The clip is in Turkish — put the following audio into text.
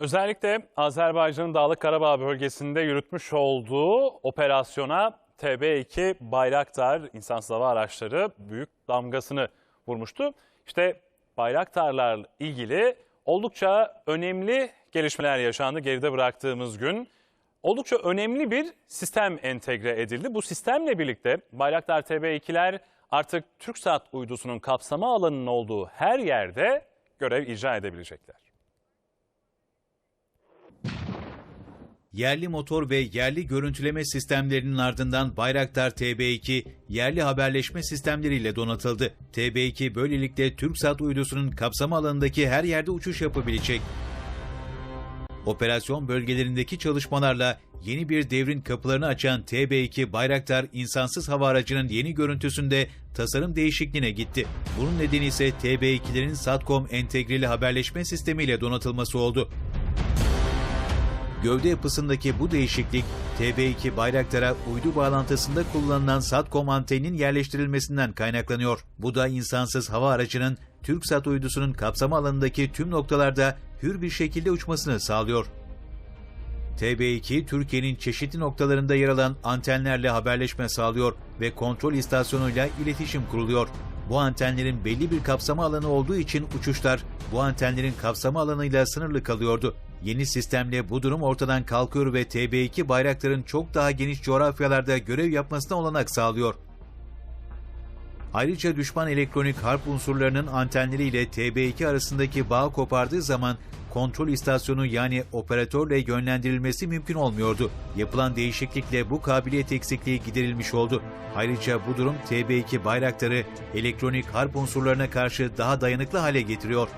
Özellikle Azerbaycan'ın Dağlık Karabağ bölgesinde yürütmüş olduğu operasyona TB2 Bayraktar insansız hava araçları büyük damgasını vurmuştu. İşte Bayraktarlarla ilgili oldukça önemli gelişmeler yaşandı geride bıraktığımız gün. Oldukça önemli bir sistem entegre edildi. Bu sistemle birlikte Bayraktar TB2'ler artık TürkSat uydusunun kapsama alanının olduğu her yerde görev icra edebilecekler. Yerli motor ve yerli görüntüleme sistemlerinin ardından Bayraktar TB2 yerli haberleşme sistemleriyle donatıldı. TB2 böylelikle TürkSat uydusunun kapsama alanındaki her yerde uçuş yapabilecek. Operasyon bölgelerindeki çalışmalarla yeni bir devrin kapılarını açan TB2 Bayraktar insansız hava aracının yeni görüntüsünde tasarım değişikliğine gitti. Bunun nedeni ise TB2'lerin SATCOM entegreli haberleşme sistemiyle donatılması oldu. Gövde yapısındaki bu değişiklik TB2 Bayraktar'a uydu bağlantısında kullanılan SATCOM anteninin yerleştirilmesinden kaynaklanıyor. Bu da insansız hava aracının TürkSat uydusunun kapsama alanındaki tüm noktalarda hür bir şekilde uçmasını sağlıyor. TB2 Türkiye'nin çeşitli noktalarında yer alan antenlerle haberleşme sağlıyor ve kontrol istasyonuyla iletişim kuruluyor. Bu antenlerin belli bir kapsama alanı olduğu için uçuşlar bu antenlerin kapsama alanıyla sınırlı kalıyordu. Yeni sistemle bu durum ortadan kalkıyor ve TB2 bayrakların çok daha geniş coğrafyalarda görev yapmasına olanak sağlıyor. Ayrıca düşman elektronik harp unsurlarının antenleriyle TB2 arasındaki bağ kopardığı zaman kontrol istasyonu yani operatörle yönlendirilmesi mümkün olmuyordu. Yapılan değişiklikle bu kabiliyet eksikliği giderilmiş oldu. Ayrıca bu durum TB2 bayraktarı elektronik harp unsurlarına karşı daha dayanıklı hale getiriyor.